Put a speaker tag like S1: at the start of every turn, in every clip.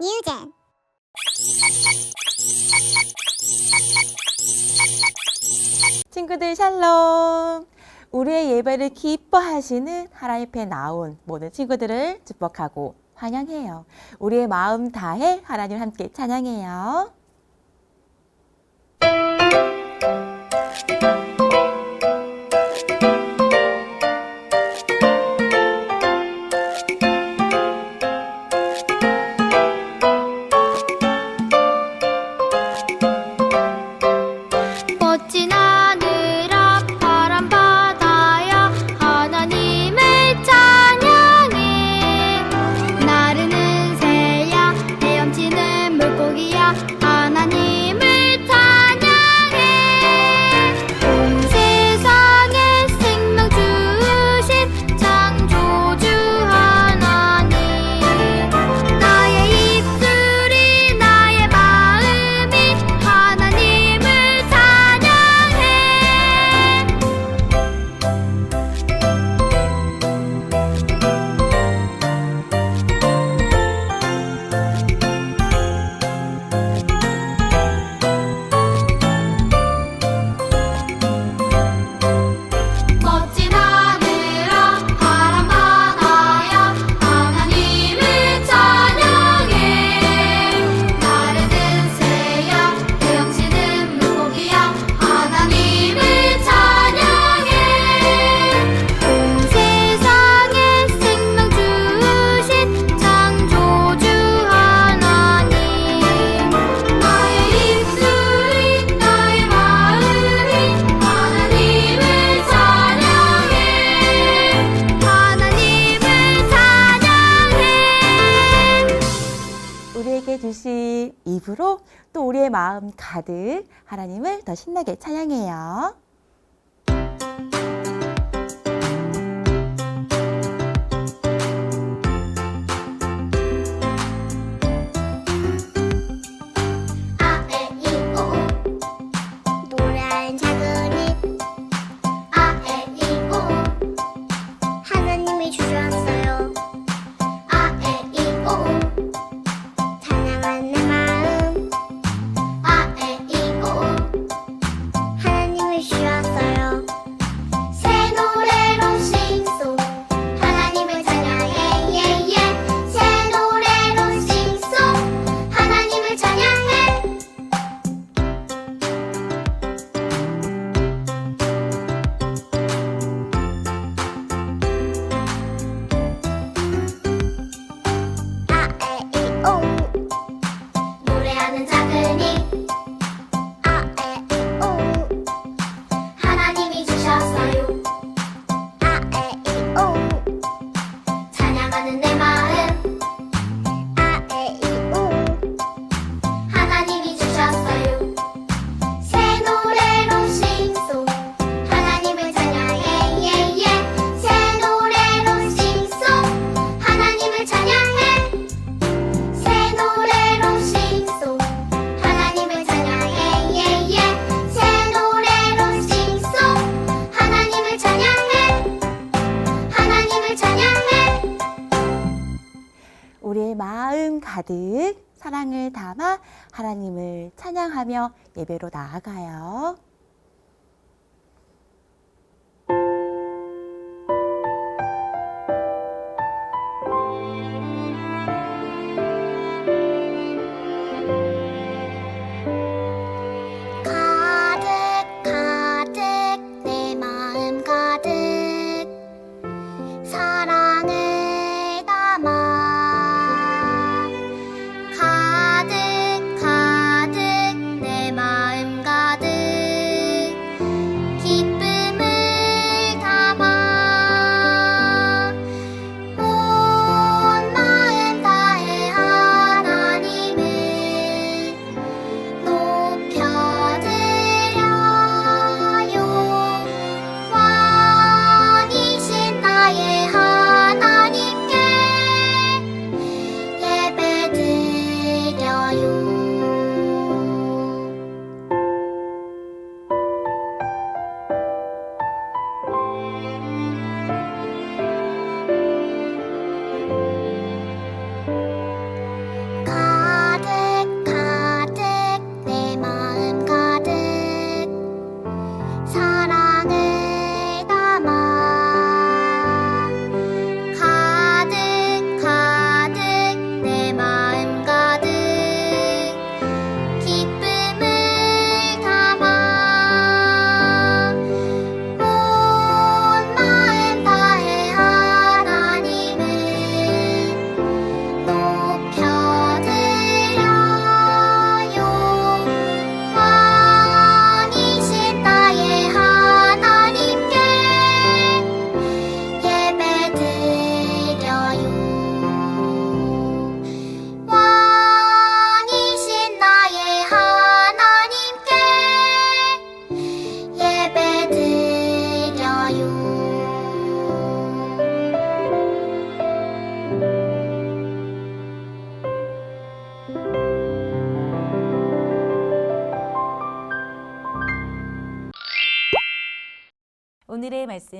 S1: 뮤젠
S2: 친구들 샬롬 우리의 예배를 기뻐하시는 하나님께 나온 모든 친구들을 축복하고 환영해요. 우리의 마음 다해 하나님 함께 찬양해요. 또 우리의 마음 가득 하나님을 더 신나게 찬양해요. 담아 하나님을 찬양하며 예배로 나아가요.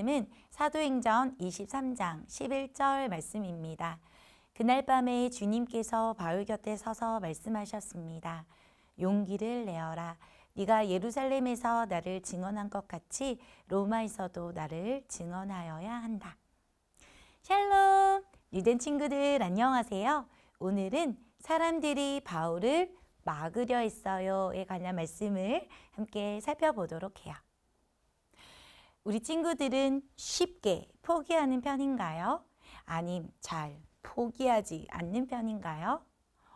S3: 말씀은 사도행전 23장 11절 말씀입니다. 그날 밤에 주님께서 바울 곁에 서서 말씀하셨습니다. 용기를 내어라. 네가 예루살렘에서 나를 증언한 것 같이 로마에서도 나를 증언하여야 한다. 샬롬! 유된 친구들 안녕하세요. 오늘은 사람들이 바울을 막으려 했어요에 관한 말씀을 함께 살펴보도록 해요. 우리 친구들은 쉽게 포기하는 편인가요? 아님 잘 포기하지 않는 편인가요?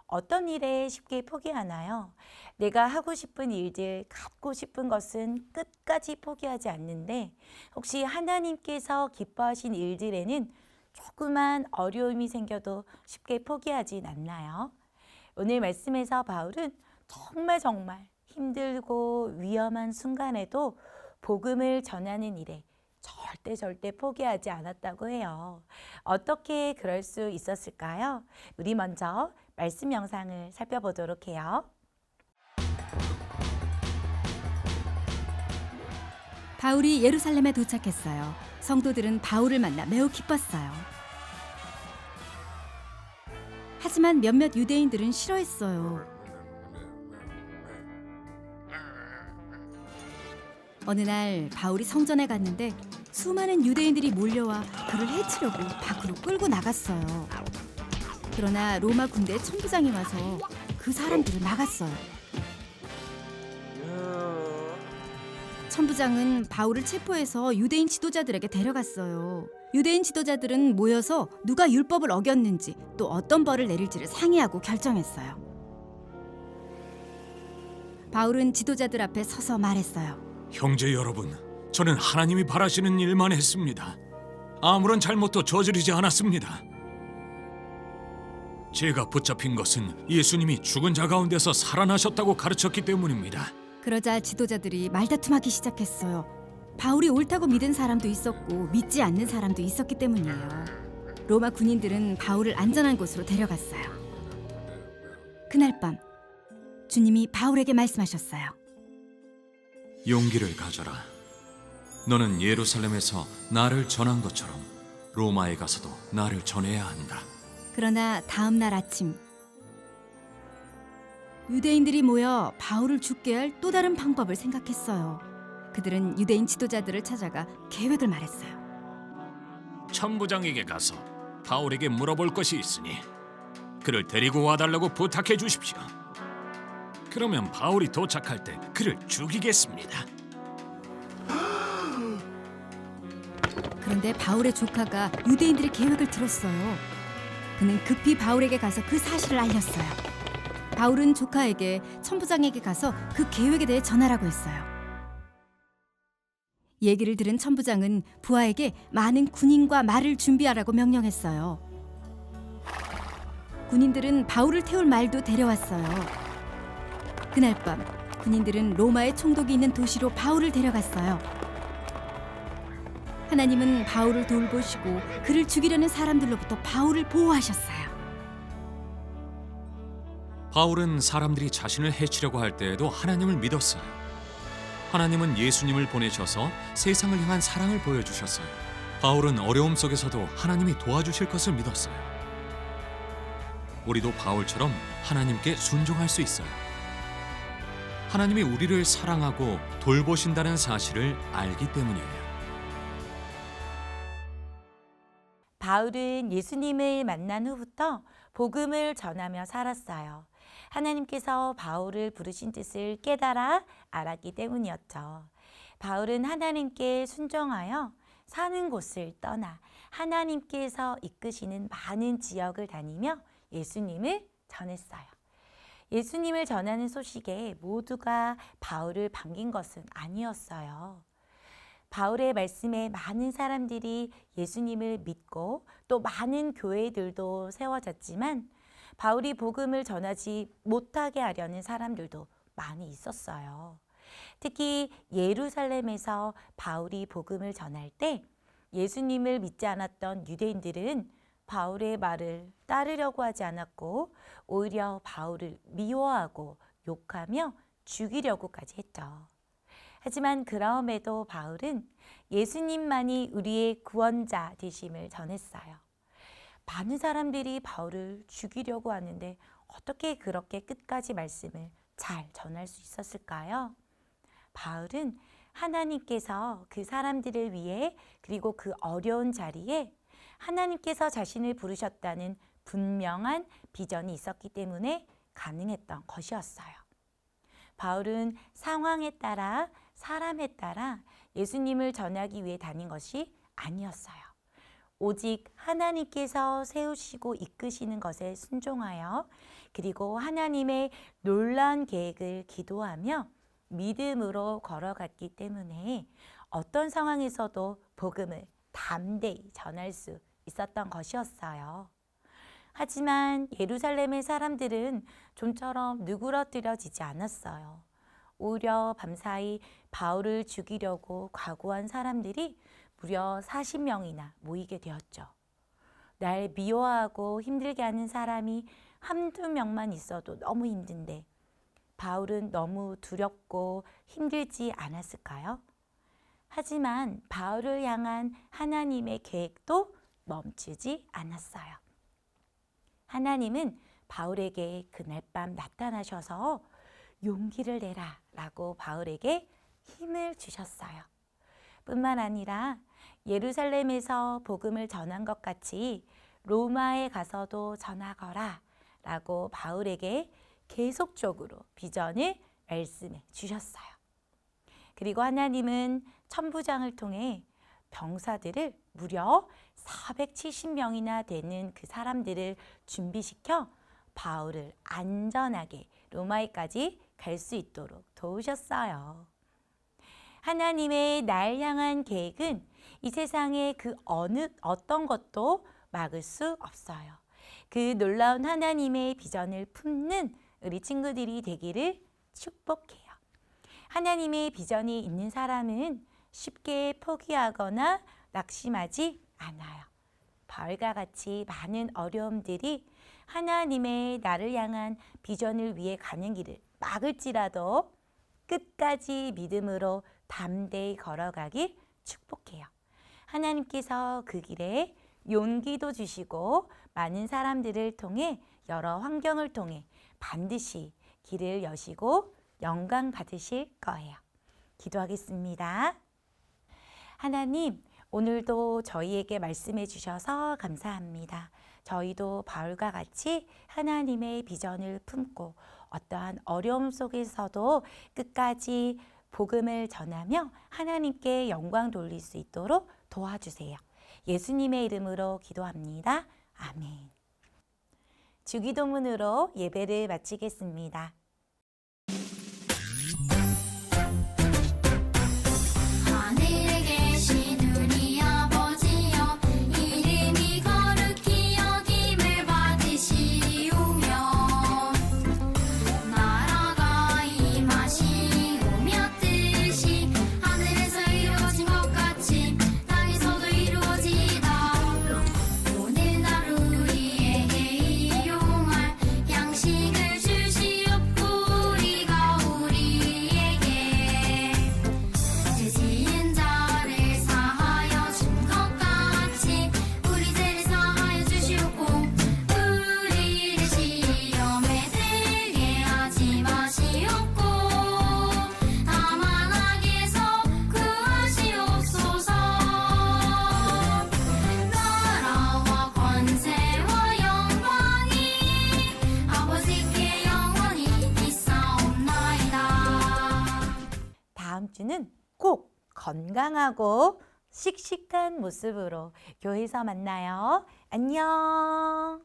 S3: 어떤 일에 쉽게 포기하나요? 내가 하고 싶은 일들, 갖고 싶은 것은 끝까지 포기하지 않는데 혹시 하나님께서 기뻐하신 일들에는 조그만 어려움이 생겨도 쉽게 포기하진 않나요? 오늘 말씀에서 바울은 정말 정말 힘들고 위험한 순간에도 복음을 전하는 일에 절대 절대 포기하지 않았다고 해요. 어떻게 그럴 수 있었을까요? 우리 먼저 말씀 영상을 살펴보도록 해요.
S4: 바울이 예루살렘에 도착했어요. 성도들은 바울을 만나 매우 기뻤어요. 하지만 몇몇 유대인들은 싫어했어요. 어느 날 바울이 성전에 갔는데 수많은 유대인들이 몰려와 그를 해치려고 밖으로 끌고 나갔어요. 그러나 로마 군대 천부장이 와서 그 사람들을 막았어요. 천부장은 바울을 체포해서 유대인 지도자들에게 데려갔어요. 유대인 지도자들은 모여서 누가 율법을 어겼는지 또 어떤 벌을 내릴지를 상의하고 결정했어요. 바울은 지도자들 앞에 서서 말했어요.
S5: 형제 여러분, 저는 하나님이 바라시는 일만 했습니다. 아무런 잘못도 저지르지 않았습니다. 제가 붙잡힌 것은 예수님이 죽은 자 가운데서 살아나셨다고 가르쳤기 때문입니다.
S4: 그러자 지도자들이 말다툼하기 시작했어요. 바울이 옳다고 믿은 사람도 있었고 믿지 않는 사람도 있었기 때문이에요. 로마 군인들은 바울을 안전한 곳으로 데려갔어요. 그날 밤 주님이 바울에게 말씀하셨어요.
S5: 용기를 가져라. 너는 예루살렘에서 나를 전한 것처럼 로마에 가서도 나를 전해야 한다.
S4: 그러나 다음 날 아침 유대인들이 모여 바울을 죽게 할 또 다른 방법을 생각했어요. 그들은 유대인 지도자들을 찾아가 계획을 말했어요.
S5: 천부장에게 가서 바울에게 물어볼 것이 있으니 그를 데리고 와달라고 부탁해 주십시오. 그러면 바울이 도착할 때 그를 죽이겠습니다.
S4: 그런데 바울의 조카가 유대인들의 계획을 들었어요. 그는 급히 바울에게 가서 그 사실을 알렸어요. 바울은 조카에게 천부장에게 가서 그 계획에 대해 전하라고 했어요. 얘기를 들은 천부장은 부하에게 많은 군인과 말을 준비하라고 명령했어요. 군인들은 바울을 태울 말도 데려왔어요. 그날 밤 군인들은 로마의 총독이 있는 도시로 바울을 데려갔어요. 하나님은 바울을 돌보시고 그를 죽이려는 사람들로부터 바울을 보호하셨어요.
S5: 바울은 사람들이 자신을 해치려고 할 때에도 하나님을 믿었어요. 하나님은 예수님을 보내셔서 세상을 향한 사랑을 보여주셨어요. 바울은 어려움 속에서도 하나님이 도와주실 것을 믿었어요. 우리도 바울처럼 하나님께 순종할 수 있어요. 하나님이 우리를 사랑하고 돌보신다는 사실을 알기 때문이에요.
S3: 바울은 예수님을 만난 후부터 복음을 전하며 살았어요. 하나님께서 바울을 부르신 뜻을 깨달아 알았기 때문이었죠. 바울은 하나님께 순종하여 사는 곳을 떠나 하나님께서 이끄시는 많은 지역을 다니며 예수님을 전했어요. 예수님을 전하는 소식에 모두가 바울을 반긴 것은 아니었어요. 바울의 말씀에 많은 사람들이 예수님을 믿고 또 많은 교회들도 세워졌지만 바울이 복음을 전하지 못하게 하려는 사람들도 많이 있었어요. 특히 예루살렘에서 바울이 복음을 전할 때 예수님을 믿지 않았던 유대인들은 바울의 말을 따르려고 하지 않았고 오히려 바울을 미워하고 욕하며 죽이려고까지 했죠. 하지만 그럼에도 바울은 예수님만이 우리의 구원자 되심을 전했어요. 많은 사람들이 바울을 죽이려고 하는데 어떻게 그렇게 끝까지 말씀을 잘 전할 수 있었을까요? 바울은 하나님께서 그 사람들을 위해 그리고 그 어려운 자리에 하나님께서 자신을 부르셨다는 분명한 비전이 있었기 때문에 가능했던 것이었어요. 바울은 상황에 따라 사람에 따라 예수님을 전하기 위해 다닌 것이 아니었어요. 오직 하나님께서 세우시고 이끄시는 것에 순종하여 그리고 하나님의 놀라운 계획을 기도하며 믿음으로 걸어갔기 때문에 어떤 상황에서도 복음을 담대히 전할 수 있었던 것이었어요. 하지만 예루살렘의 사람들은 좀처럼 누그러뜨려지지 않았어요. 오히려 밤사이 바울을 죽이려고 각오한 사람들이 무려 40명이나 모이게 되었죠. 날 미워하고 힘들게 하는 사람이 한두 명만 있어도 너무 힘든데 바울은 너무 두렵고 힘들지 않았을까요? 하지만 바울을 향한 하나님의 계획도 멈추지 않았어요. 하나님은 바울에게 그날 밤 나타나셔서 용기를 내라 라고 바울에게 힘을 주셨어요. 뿐만 아니라 예루살렘에서 복음을 전한 것 같이 로마에 가서도 전하거라 라고 바울에게 계속적으로 비전을 말씀해 주셨어요. 그리고 하나님은 천부장을 통해 병사들을 무려 470명이나 되는 그 사람들을 준비시켜 바울을 안전하게 로마에까지 갈 수 있도록 도우셨어요. 하나님의 날 향한 계획은 이 세상의 그 어느 어떤 것도 막을 수 없어요. 그 놀라운 하나님의 비전을 품는 우리 친구들이 되기를 축복해요. 하나님의 비전이 있는 사람은 쉽게 포기하거나 낙심하지 않아요. 바울과 같이 많은 어려움들이 하나님의 나를 향한 비전을 위해 가는 길을 막을지라도 끝까지 믿음으로 담대히 걸어가길 축복해요. 하나님께서 그 길에 용기도 주시고 많은 사람들을 통해 여러 환경을 통해 반드시 길을 여시고 영광 받으실 거예요. 기도하겠습니다. 하나님, 오늘도 저희에게 말씀해 주셔서 감사합니다. 저희도 바울과 같이 하나님의 비전을 품고 어떠한 어려움 속에서도 끝까지 복음을 전하며 하나님께 영광 돌릴 수 있도록 도와주세요. 예수님의 이름으로 기도합니다. 아멘. 주기도문으로 예배를 마치겠습니다. 건강하고 씩씩한 모습으로 교회에서 만나요. 안녕.